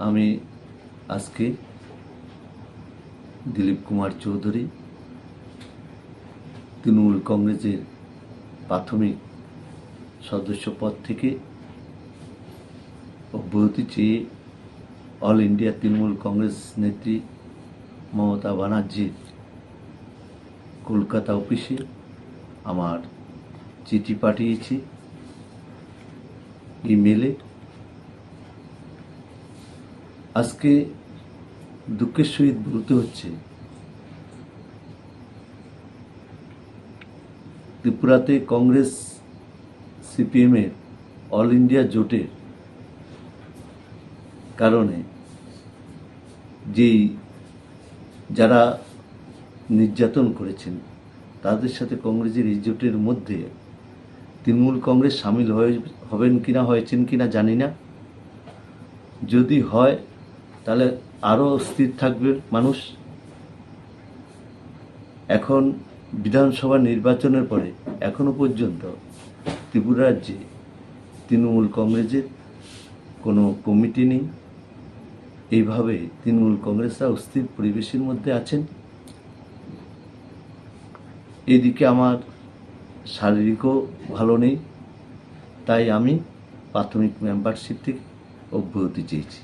আমি আজকে দিলীপ কুমার চৌধুরী তৃণমূল কংগ্রেসের প্রাথমিক সদস্য পদ থেকে অব্যাহতি চেয়ে অল ইন্ডিয়া তৃণমূল কংগ্রেস নেত্রী মমতা ব্যানার্জির কলকাতা অফিসে আমার চিঠি পাঠিয়েছি, ইমেলে আজকে দুঃখের সহিত বলতে হচ্ছে, ত্রিপুরাতে কংগ্রেস সিপিএমের অল ইন্ডিয়া জোটের কারণে যেই যারা নির্যাতন করেছেন, তাদের সাথে কংগ্রেসের এই জোটের মধ্যে তৃণমূল কংগ্রেস সামিল হয়ে, হবেন কিনা, হয়েছেন কিনা জানি না। যদি হয় তাহলে আরও স্থির থাকবে মানুষ? এখন বিধানসভা নির্বাচনের পরে, এখনও পর্যন্ত ত্রিপুরা রাজ্যে তৃণমূল কংগ্রেসের কোনো কমিটি নেই? এইভাবে তৃণমূল কংগ্রেসরা অস্থির পরিবেশের মধ্যে আছেন? এদিকে আমার শারীরিকও ভালো নেই, তাই আমি প্রাথমিক মেম্বারশিপ থেকে অব্যাহতি চেয়েছি।